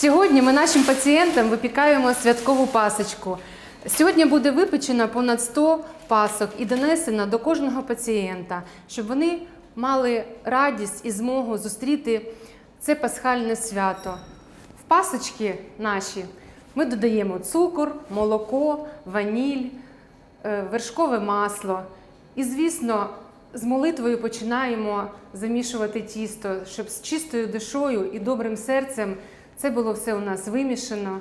Сьогодні ми нашим пацієнтам випікаємо святкову пасочку. Сьогодні буде випечено понад 100 пасок і донесено до кожного пацієнта, щоб вони мали радість і змогу зустріти це пасхальне свято. В пасочки наші ми додаємо цукор, молоко, ваніль, е, вершкове масло. І, звісно, з молитвою починаємо замішувати тісто, щоб з чистою душою і добрим серцем це було все у нас вимішано.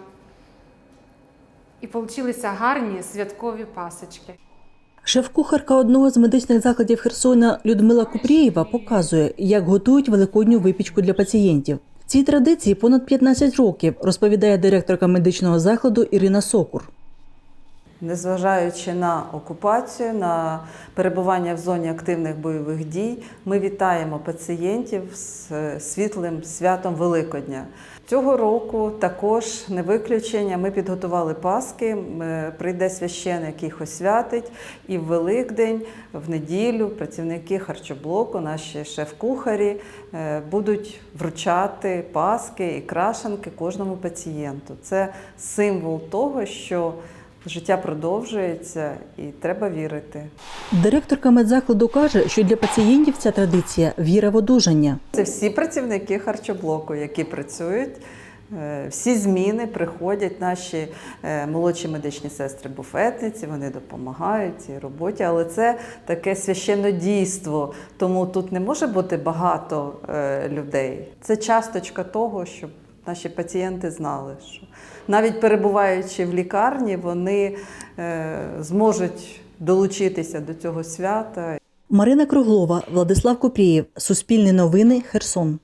І получилися гарні святкові пасочки. Шеф-кухарка одного з медичних закладів Херсона Людмила Купрієва показує, як готують великодню випічку для пацієнтів. Цій традиції понад 15 років, розповідає директорка медичного закладу Ірина Сокур. Незважаючи на окупацію, на перебування в зоні активних бойових дій, ми вітаємо пацієнтів з е, світлим святом Великодня. Цього року також не виключення. Ми підготували Паски. е, Прийде священик, який освятить, і в Великдень, в неділю, працівники харчоблоку, наші шеф-кухарі е, будуть вручати паски і крашенки кожному пацієнту. Це символ того, що Життя продовжується і треба вірити. Директорка медзакладу каже, що для пацієнтів ця традиція віра в одужання. Це всі працівники харчоблоку, які працюють. Е, Всі зміни приходять наші е, молодші медичні сестри буфетниці, вони допомагають цій роботі, але це таке священне дійство, тому тут не може бути багато е, людей. Це часточка того, щоб наші пацієнти знали, що навіть перебуваючи в лікарні, вони е, зможуть долучитися до цього свята Марина Круглова, Владислав Купрієв, Суспільне новини, Херсон.